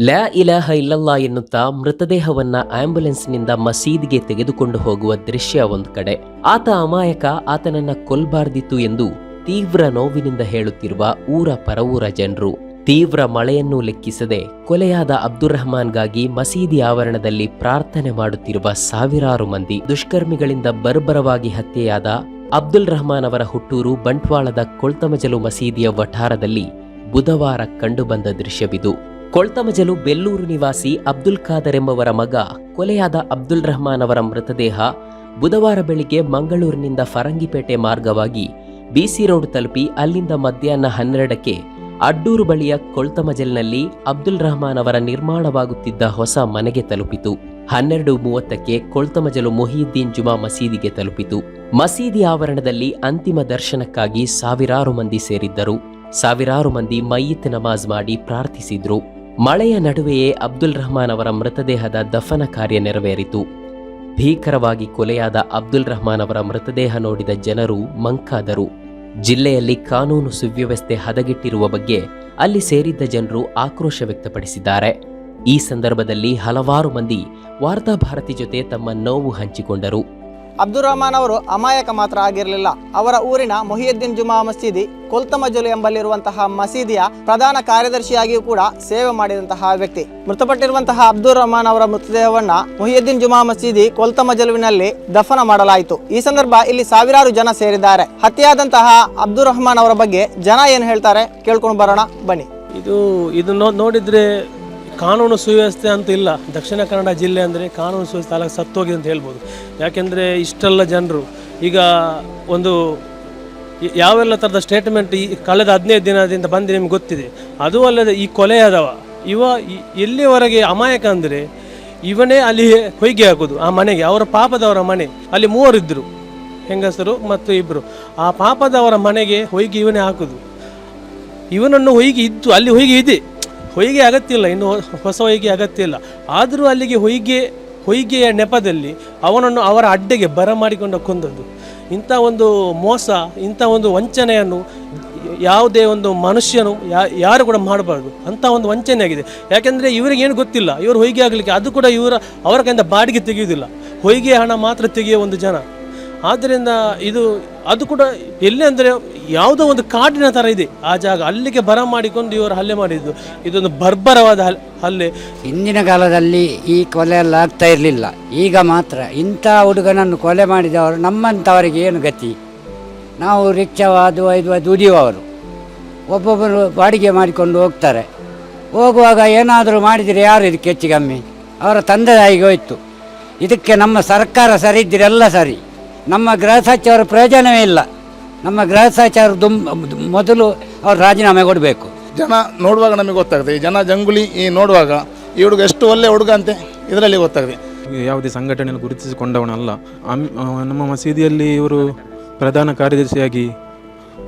ಲ್ಯಾ ಇಲಾಹ ಇಲ್ಲಲ್ಲ ಎನ್ನುತ್ತಾ ಮೃತದೇಹವನ್ನ ಆಂಬ್ಯುಲೆನ್ಸ್ನಿಂದ ಮಸೀದಿಗೆ ತೆಗೆದುಕೊಂಡು ಹೋಗುವ ದೃಶ್ಯ ಒಂದು ಕಡೆ. ಆತ ಅಮಾಯಕ, ಆತನನ್ನ ಕೊಲ್ಬಾರ್ದಿತ್ತು ಎಂದು ತೀವ್ರ ನೋವಿನಿಂದ ಹೇಳುತ್ತಿರುವ ಊರ ಪರವೂರ ಜನರು. ತೀವ್ರ ಮಳೆಯನ್ನು ಲೆಕ್ಕಿಸದೆ ಕೊಲೆಯಾದ ಅಬ್ದುಲ್ ರಹಮಾನ್ಗಾಗಿ ಮಸೀದಿ ಆವರಣದಲ್ಲಿ ಪ್ರಾರ್ಥನೆ ಮಾಡುತ್ತಿರುವ ಸಾವಿರಾರು ಮಂದಿ ದುಷ್ಕರ್ಮಿಗಳಿಂದ ಬರ್ಬರವಾಗಿ ಹತ್ಯೆಯಾದ ಅಬ್ದುಲ್ ರಹಮಾನ್ ಅವರ ಹುಟ್ಟೂರು ಬಂಟ್ವಾಳದ ಕೊಳ್ತಮಜಲು ಮಸೀದಿಯ ವಠಾರದಲ್ಲಿ ಬುಧವಾರ ಕಂಡುಬಂದ ದೃಶ್ಯವಿದು. ಕೊಳ್ತಮಜಲು ಬೆಲ್ಲೂರು ನಿವಾಸಿ ಅಬ್ದುಲ್ ಖಾದರ್ ಎಂಬವರ ಮಗ, ಕೊಲೆಯಾದ ಅಬ್ದುಲ್ ರಹಮಾನ್ ಅವರ ಮೃತದೇಹ ಬುಧವಾರ ಬೆಳಿಗ್ಗೆ ಮಂಗಳೂರಿನಿಂದ ಫರಂಗಿಪೇಟೆ ಮಾರ್ಗವಾಗಿ ಬಿಸಿ ರೋಡ್ ತಲುಪಿ ಅಲ್ಲಿಂದ ಮಧ್ಯಾಹ್ನ ಹನ್ನೆರಡಕ್ಕೆ ಅಡ್ಡೂರು ಬಳಿಯ ಕೊಳ್ತಮಜಲ್ನಲ್ಲಿ ಅಬ್ದುಲ್ ರಹಮಾನ್ ಅವರ ನಿರ್ಮಾಣವಾಗುತ್ತಿದ್ದ ಹೊಸ ಮನೆಗೆ ತಲುಪಿತು. ಹನ್ನೆರಡು ಮೂವತ್ತಕ್ಕೆ ಕೊಳ್ತಮಜಲು ಮೊಹಿಯುದ್ದೀನ್ ಜುಮಾ ಮಸೀದಿಗೆ ತಲುಪಿತು. ಮಸೀದಿ ಆವರಣದಲ್ಲಿ ಅಂತಿಮ ದರ್ಶನಕ್ಕಾಗಿ ಸಾವಿರಾರು ಮಂದಿ ಸೇರಿದ್ದರು. ಸಾವಿರಾರು ಮಂದಿ ಮೈಯಿತ್ ನಮಾಜ್ ಮಾಡಿ ಪ್ರಾರ್ಥಿಸಿದ್ರು. ಮಳೆಯ ನಡುವೆಯೇ ಅಬ್ದುಲ್ ರಹಮಾನ್ ಅವರ ಮೃತದೇಹದ ದಫನ ಕಾರ್ಯ ನೆರವೇರಿತು. ಭೀಕರವಾಗಿ ಕೊಲೆಯಾದ ಅಬ್ದುಲ್ ರಹಮಾನ್ ಅವರ ಮೃತದೇಹ ನೋಡಿದ ಜನರು ಮಂಕಾದರು. ಜಿಲ್ಲೆಯಲ್ಲಿ ಕಾನೂನು ಸುವ್ಯವಸ್ಥೆ ಹದಗೆಟ್ಟಿರುವ ಬಗ್ಗೆ ಅಲ್ಲಿ ಸೇರಿದ್ದ ಜನರು ಆಕ್ರೋಶ ವ್ಯಕ್ತಪಡಿಸಿದ್ದಾರೆ. ಈ ಸಂದರ್ಭದಲ್ಲಿ ಹಲವಾರು ಮಂದಿ ವಾರ್ತಾಭಾರತಿ ಜೊತೆ ತಮ್ಮ ನೋವು ಹಂಚಿಕೊಂಡರು. ಅಬ್ದುಲ್ ರಹಮಾನ್ ಅವರು ಅಮಾಯಕ ಮಾತ್ರ ಆಗಿರಲಿಲ್ಲ. ಅವರ ಊರಿನ ಮೊಹಿಯುದ್ದೀನ್ ಜುಮಾ ಮಸೀದಿ ಕೊಲ್ತಮಜಲು ಎಂಬಲ್ಲಿರುವಂತಹ ಮಸೀದಿಯ ಪ್ರಧಾನ ಕಾರ್ಯದರ್ಶಿಯಾಗಿಯೂ ಕೂಡ ಸೇವೆ ಮಾಡಿದಂತಹ ವ್ಯಕ್ತಿ. ಮೃತಪಟ್ಟಿರುವಂತಹ ಅಬ್ದುಲ್ ರಹಮಾನ್ ಅವರ ಮೃತದೇಹವನ್ನ ಮೊಹಿಯುದ್ದೀನ್ ಜುಮಾ ಮಸೀದಿ ಕೊಲ್ತಮಜಲುವಿನಲ್ಲಿ ದಫನ ಮಾಡಲಾಯಿತು. ಈ ಸಂದರ್ಭ ಇಲ್ಲಿ ಸಾವಿರಾರು ಜನ ಸೇರಿದ್ದಾರೆ. ಹತ್ಯೆಯಾದಂತಹ ಅಬ್ದುಲ್ ರಹಮಾನ್ ಅವರ ಬಗ್ಗೆ ಜನ ಏನು ಹೇಳ್ತಾರೆ ಕೇಳ್ಕೊಂಡು ಬರೋಣ, ಬನ್ನಿ. ಇದು ಇದು ನೋಡಿದ್ರೆ ನೋಡಿದರೆ ಕಾನೂನು ಸುವ್ಯವಸ್ಥೆ ಅಂತ ಇಲ್ಲ. ದಕ್ಷಿಣ ಕನ್ನಡ ಜಿಲ್ಲೆ ಅಂದರೆ ಕಾನೂನು ಸುವ್ಯವಸ್ಥೆ ಅಲ್ಲ ಸತ್ತೋಗಿದೆ ಅಂತ ಹೇಳ್ಬೋದು. ಯಾಕೆಂದರೆ ಇಷ್ಟೆಲ್ಲ ಜನರು ಈಗ ಒಂದು ಯಾವೆಲ್ಲ ಥರದ ಸ್ಟೇಟ್ಮೆಂಟ್ ಈ ಕಳೆದ ಹದಿನೈದು ದಿನದಿಂದ ಬಂದು ನಿಮ್ಗೆ ಗೊತ್ತಿದೆ. ಅದು ಅಲ್ಲದೆ ಈ ಕೊಲೆಯಾದವ ಇವ ಎಲ್ಲಿವರೆಗೆ ಅಮಾಯಕ ಅಂದರೆ ಇವನೇ ಅಲ್ಲಿ ಹೊಯ್ಗೆ ಹಾಕೋದು, ಆ ಮನೆಗೆ, ಅವರ ಪಾಪದವರ ಮನೆ. ಅಲ್ಲಿ ಮೂವರಿದ್ದರು ಹೆಂಗಸರು ಮತ್ತು ಇಬ್ಬರು ಆ ಪಾಪದವರ ಮನೆಗೆ ಹೊಯ್ಗೆ ಇವನೇ ಹಾಕೋದು. ಇವನನ್ನು ಹೊಯ್ಗೆ ಇದ್ದು ಅಲ್ಲಿ ಹೊಯ್ಗೆ ಇದೆ. ಹೊಯ್ಗೆ ಅಗತ್ಯ ಇಲ್ಲ, ಇನ್ನು ಹೊಸ ಹೊಯ್ಗೆ ಅಗತ್ಯ ಇಲ್ಲ. ಆದರೂ ಅಲ್ಲಿಗೆ ಹೊಯ್ಗೆ, ಹೊಯ್ಗೆಯ ನೆಪದಲ್ಲಿ ಅವನನ್ನು ಅವರ ಅಡ್ಡೆಗೆ ಬರಮಾಡಿಕೊಂಡು ಕೊಂದದ್ದು. ಇಂಥ ಒಂದು ಮೋಸ, ಇಂಥ ಒಂದು ವಂಚನೆಯನ್ನು ಯಾವುದೇ ಒಂದು ಮನುಷ್ಯನು ಯಾರು ಕೂಡ ಮಾಡಬಾರ್ದು. ಅಂಥ ಒಂದು ವಂಚನೆ ಆಗಿದೆ. ಯಾಕೆಂದರೆ ಇವರಿಗೆ ಏನು ಗೊತ್ತಿಲ್ಲ. ಇವರು ಹೊಯ್ಗೆ ಆಗಲಿಕ್ಕೆ ಅದು ಕೂಡ ಇವರ, ಅವರ ಕೈಯಿಂದ ಬಾಡಿಗೆ ತೆಗೆಯುವುದಿಲ್ಲ. ಹೊಯ್ಗೆ ಹಣ ಮಾತ್ರ ತೆಗೆಯುವ ಒಂದು ಜನ. ಆದ್ದರಿಂದ ಇದು, ಅದು ಕೂಡ ಎಲ್ಲಿ ಅಂದರೆ ಯಾವುದೋ ಒಂದು ಕಾಡಿನ ಥರ ಇದೆ. ಆ ಜಾಗ ಅಲ್ಲಿಗೆ ಬರ ಮಾಡಿಕೊಂಡು ಇವರು ಹಲ್ಲೆ ಮಾಡಿದ್ದು. ಇದೊಂದು ಬರ್ಬರವಾದ ಹಲ್- ಹಲ್ಲೆ. ಹಿಂದಿನ ಕಾಲದಲ್ಲಿ ಈ ಕೊಲೆ ಎಲ್ಲ ಆಗ್ತಾ ಇರಲಿಲ್ಲ. ಈಗ ಮಾತ್ರ ಇಂಥ ಹುಡುಗನನ್ನು ಕೊಲೆ ಮಾಡಿದವರು ನಮ್ಮಂಥವರಿಗೆ ಏನು ಗತಿ? ನಾವು ರಿಕ್ಷಾ ಅದು ಇದು ದುಡಿಯುವವರು ಒಬ್ಬೊಬ್ಬರು ಬಾಡಿಗೆ ಮಾಡಿಕೊಂಡು ಹೋಗ್ತಾರೆ. ಹೋಗುವಾಗ ಏನಾದರೂ ಮಾಡಿದರೆ ಯಾರು ಇದಕ್ಕೆ ಹೆಚ್ಚು ಕಮ್ಮಿ? ಅವರ ತಂದೆ ತಾಯಿಗೆ ಹೋಯ್ತು. ಇದಕ್ಕೆ ನಮ್ಮ ಸರ್ಕಾರ ಸರಿ ಇದ್ದರೆ ಎಲ್ಲ ಸರಿ. ನಮ್ಮ ಗೃಹ ಸಚಿವರ ಪ್ರಯೋಜನವೇ ಇಲ್ಲ. ನಮ್ಮ ಗೃಹ ಸಚಿವರು ದುಮ್ ಮೊದಲು ಅವರು ರಾಜೀನಾಮೆ ಕೊಡಬೇಕು. ಜನ ನೋಡುವಾಗ ನಮಗೆ ಗೊತ್ತಾಗುತ್ತೆ. ಈ ಜನ ಜಂಗುಲಿ ಈ ನೋಡುವಾಗ ಈ ಹುಡುಗ ಎಷ್ಟು ಒಳ್ಳೆ ಹುಡುಗ ಅಂತೆ ಇದರಲ್ಲಿ ಗೊತ್ತಾಗ್ತದೆ ಯಾವುದೇ ಸಂಘಟನೆಯನ್ನು ಗುರುತಿಸಿಕೊಂಡವನಲ್ಲ. ಅಮ್- ಆ, ನಮ್ಮ ಮಸೀದಿಯಲ್ಲಿ ಇವರು ಪ್ರಧಾನ ಕಾರ್ಯದರ್ಶಿಯಾಗಿ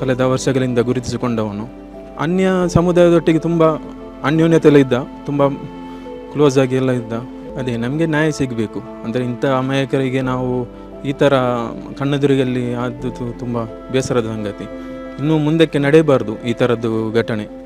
ಕಳೆದ ವರ್ಷಗಳಿಂದ ಗುರುತಿಸಿಕೊಂಡವನು. ಅನ್ಯ ಸಮುದಾಯದೊಟ್ಟಿಗೆ ತುಂಬ ಅನ್ಯೋನ್ಯತೆಲ್ಲ ಇದ್ದ ತುಂಬ ಕ್ಲೋಸ್ ಆಗಿ ಎಲ್ಲ ಇದ್ದ. ಅದೇ ನಮಗೆ ನ್ಯಾಯ ಸಿಗಬೇಕು. ಅಂದರೆ ಇಂಥ ಅಮಾಯಕರಿಗೆ ನಾವು ಈ ಥರ ಕಣ್ಣೆದುರಿಗಲ್ಲಿ ಆದದ್ದು ತುಂಬ ಬೇಸರದ ಸಂಗತಿ. ಇನ್ನು ಮುಂದಕ್ಕೆ ನಡೆಯಬಾರ್ದು ಈ ಥರದ್ದು ಘಟನೆ.